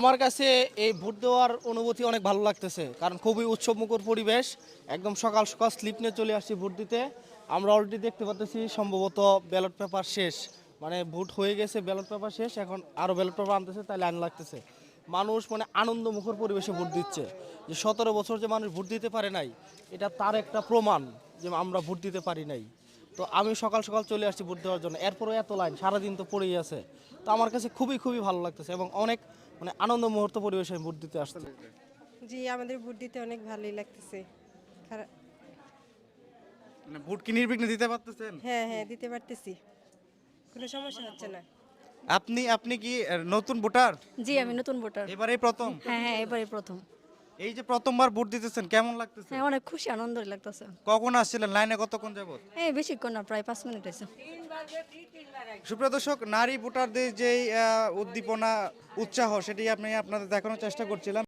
আমার কাছে এই ভোট দেওয়ার অনুভূতি অনেক ভালো লাগতেছে, কারণ খুবই উৎসবমুখর পরিবেশ, একদম সকাল সকাল স্লিপ নিয়ে চলে আসছি ভোট দিতে। আমরা অলরেডি দেখতে পাচ্ছি সম্ভবত ব্যালট পেপার শেষ। মানে ভোট হয়ে গেছে ব্যালট পেপার শেষ, এখন আরও ব্যালট পেপার আনতেছে তাই লাইন লাগতেছে। মানুষ মানে আনন্দমুখর পরিবেশে ভোট দিচ্ছে। যে সতেরো বছর যে মানুষ ভোট দিতে পারে নাই, এটা তার একটা প্রমাণ যে আমরা ভোট দিতে পারি নাই। তো আমি সকাল সকাল চলে আসছি ভোট দেওয়ার জন্য। এরপরও এত লাইন সারাদিন তো পড়েই আছে। তো আমার কাছে খুবই খুবই ভালো লাগতেছে এবং অনেক মানে আনন্দ মুহূর্ত পরিবেশে আমি ভোট দিতে আসছি। জি আমাদের ভোট দিতে অনেক ভালোই লাগতেছে। মানে ভোট কি নির্বিঘ্নে দিতে পারতেছেন? হ্যাঁ হ্যাঁ দিতে পারতেছি। কোনো সমস্যা হচ্ছে না। আপনি আপনি কি নতুন ভোটার? জি আমি নতুন ভোটার। এবারেই প্রথম? হ্যাঁ হ্যাঁ এবারে প্রথম। এই যে প্রথমবার ভোট দিতেছেন কেমন লাগতেছে? হ্যাঁ অনেক খুশি আনন্দ লাগতেছে। কখন আসছিলেন? লাইনে কতক্ষণ যাবত এই বেশিক্ষণ না প্রায় পাঁচ মিনিট আছে সুপ্রিয় দর্শক নারী ভোটারদের যেই উদ্দীপনা উৎসাহ সেটি আপনি আপনাদের দেখানোর চেষ্টা করছিলাম।